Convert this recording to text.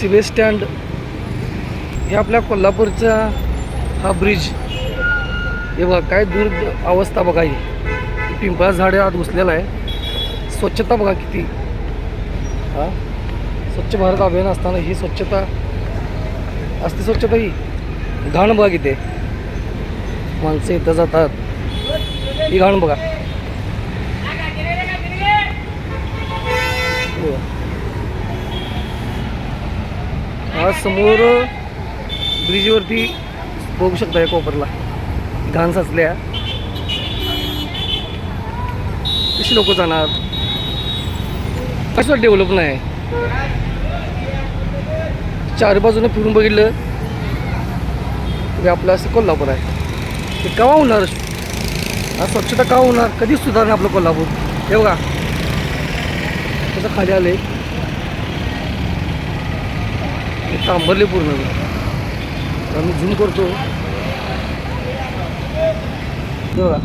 सिवे stand हे आपल्या कोल्हापूरचा हा ब्रिज. हे बघा काय दूर अवस्था बघा ही. पिंपळा झाडे आत घुसलेलं आहे. स्वच्छता बघा किती. हा? स्वच्छ भारत अभियान असताना ही स्वच्छता असते स्वच्छता ही. घाण बघा किती. माणसं इथं जातात. ही घाण बघा. हो. समोर ब्रिजवरती बघू शकता या कोपरला. घाण साचल्या. कशी लोक जाणार? कसं डेव्हलप नाही? चार बाजूने फिरून बघितलं तरी आपलं असं कोल्हापूर आहे. ते केव्हा होणार? स्वच्छता का होणार? कधीच सुधारणार आपलं कोल्हापूर? हे बघा. कसं खाली आले तांबरले पूर्ण. आम्ही झूम करतो. बघा